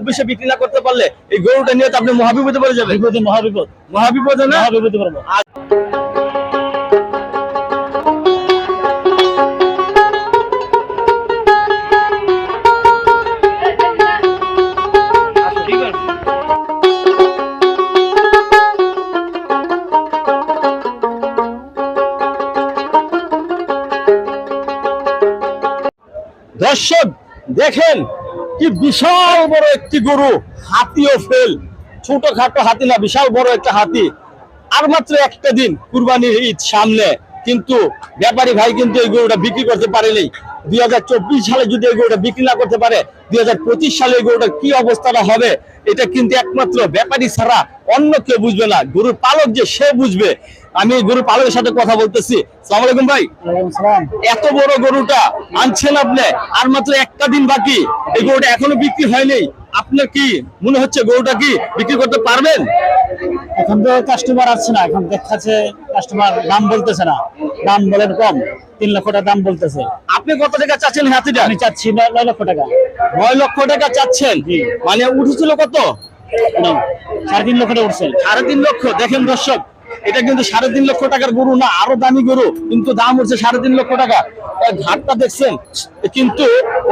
চব্বিশে বিক্রি না করতে পারলে এই গরুটা নিয়ে তো আপনি মহাবিপদে পড়ে যাবেন। বিপদে মহাবিপদ। মহাবিপদে না? মহাবিপদে পড়ব দর্শক দেখেন কি বিশাল বড় একটি গরু হাতিও ফেল। ছোটখাটো হাতি না, বিশাল বড় একটা হাতি। আর মাত্র একটা দিন কুরবানির ঈদ সামনে। কিন্তু ব্যাপারী ভাই কিন্তু এই গরুটা বিক্রি করতে পারেনি। দুই হাজার চব্বিশ সালে যদি এই গরুটা বিক্রি না করতে পারে, দুই হাজার পঁচিশ সালে এই গরুটা কি অবস্থাটা হবে, এটা কিন্তু একমাত্র ব্যাপারী ছাড়া অন্য কেউ বুঝবে না। গরুর পালক যে সে বুঝবে। আমি গরুর পালকের সাথে কথা বলতেছি। সালাম আলাইকুম ভাই। এত বড় গরুটা আনছেন আপনি আর মাত্র একটা দিন বাকি। এই গরুটা এখনও বিক্রি হয়নি। আপনার কি মনে হচ্ছে গরুটা কি বিক্রি করতে পারবেন? এখন তো কাস্টমার আসছে না। এখন দেখাচ্ছে কাস্টমার দাম বলতেছে না। দাম বলেন কম। তিন লক্ষ টাকা দাম বলতেছে। আপনি কত টাকা চাচ্ছেন হাতিটা? আমি চাচ্ছি নয় লক্ষ টাকা। নয় লক্ষ টাকা চাচ্ছেন। মানে উঠেছিল কত? সাড়ে তিন লক্ষ টাকা উঠছে। সাড়ে তিন লক্ষ দেখেন দর্শক এটা কিন্তু সাড়ে তিন লক্ষ টাকার গরু না আরও দামি গরু কিন্তু দাম হচ্ছে সাড়ে তিন লক্ষ টাকা। ঘাটটা দেখছেন কিন্তু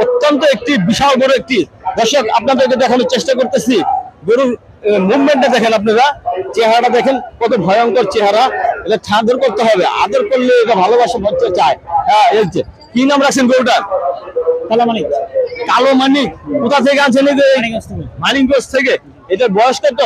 অত্যন্ত একটি বিশাল বড় একটি দর্শক আপনাদেরকে দেখানোর চেষ্টা করতেছি। গরুর মুভমেন্টটা দেখেন আপনারা চেহারাটা দেখেন কত ভয়ঙ্কর চেহারা। এটা ঠাঁদর করতে হবে আদর করলে এটা ভালোবাসা ভক্ত চায়। হ্যাঁ এই যে কি নাম রাখছেন গরুটার? তাহলে মানে কালো মানিক কোথা থেকে আনছেন মানিকগঞ্জ থেকে। এটার বয়স কত?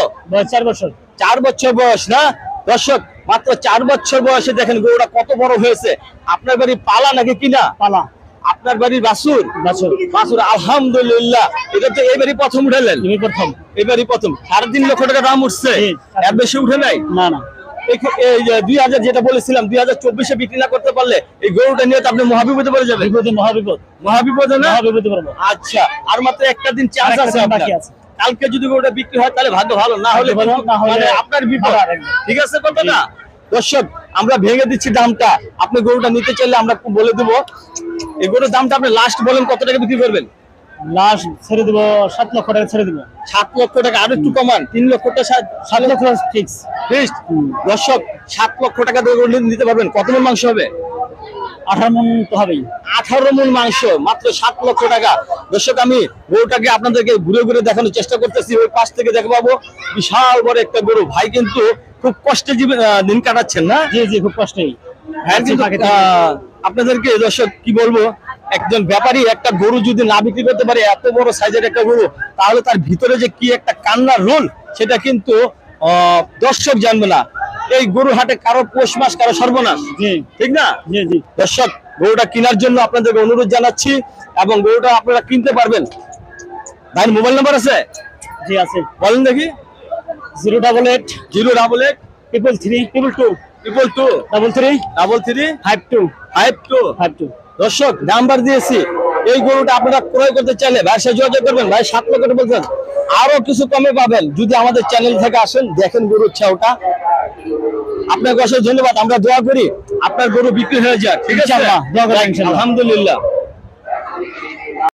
চার বছর। চার বছর বয়স না? দর্শক মাত্র চার বছর বয়সে দেখেন গরুটা কত বড় হয়েছে। আপনার বাড়ি পালা নাকি কিনা? পালা। আপনার বাড়ির বাসুর? বছর বাসুর আলহামদুলিল্লাহ। এটা তো এইবারই প্রথম উঠালেন? তুমি প্রথম। এবারই প্রথম। সাড়ে তিন লক্ষ টাকা দাম উঠছে? এর বেশি উঠে নাই? না না। দুই হাজার যেটা বলেছিলাম দুই হাজার চব্বিশে বিক্রি না করতে পারলে এই গরুটা নিয়ে তো আপনি মহাবিপদে পড়ে যাবেন। মহাবিপদ। মহাবিপদে না? মহাবিপদে আচ্ছা আর মাত্র একটা দিন আছে আপনার। আছে। কালকে যদি গরুটা বিক্রি হয় তাহলে ভাগ্য ভালো। না হলে মানে আপনার বিপদ। ঠিক আছে কথাটা দর্শক আমরা ভেঙে দিচ্ছি দামটা। আপনি গরুটা নিতে চাইলে আমরা বলে দেবো। এই গরুর দামটা আপনি লাস্ট বলেন কত টাকা বিক্রি করবেন? লাস্ট ছেড়ে দিব সাত লক্ষ টাকা ছেড়ে দিব। সাত লক্ষ টাকা আরও একটু কমান। তিন লক্ষটা সাত সাত লক্ষ ফিক্স দর্শক সাত লক্ষ টাকা দিয়ে গরু নিতে পারবেন। কত মাংস হবে? আঠারো মন তো হবেই। আঠারো মন মাংস মাত্র সাত লক্ষ টাকা। দর্শক আমি গরুটাকে আপনাদেরকে ঘুরে ঘুরে দেখানোর চেষ্টা করতেছি। ওই পাশ থেকে দেখে পাবো বিশাল বড় একটা গরু। ভাই কিন্তু খুব কষ্টে জীবন দিন কাটাচ্ছেন না? জি জি খুব কষ্টই আপনাদেরকে দর্শক কি বলব? একজন ব্যাপারী একটা গরু যদি না বিক্রি করতে পারে এত বড় সাইজের একটা গরু তাহলে তার ভিতরে যে কি একটা কান্নার রোল সেটা কিন্তু আহ, দর্শক জানবে না। এই গরু হাটে কারও পৌষ মাস কারও সর্বনাশ। জি। ঠিক না? জি জি। দর্শক গরুটা কেনার জন্য আপনাদেরকে অনুরোধ জানাচ্ছি এবং গরুটা আপনারা কিনতে পারবেন। ভাই মোবাইল নাম্বার আছে? জি আছে। বলেন দেখি। Zero double eight zero double eight triple three triple two triple two double three double three five two five two five two. দর্শক নাম্বার দিয়েছি। এই গরুটা আপনারা ক্রয় করতে চাইলে ভাই সাথে যোগাযোগ করবেন। ভাই সাত লক্ষ টাকা বলছেন। আরও কিছু কমে পাবেন। যদি আমাদের চ্যানেল থেকে আসেন দেখেন গরুর ছাউটা। আপনাকে অসংখ্য ধন্যবাদ। আমরা দোয়া করি আপনার গরু বিক্রি হয়ে যাক। ঠিক আছে। আলহামদুলিল্লাহ।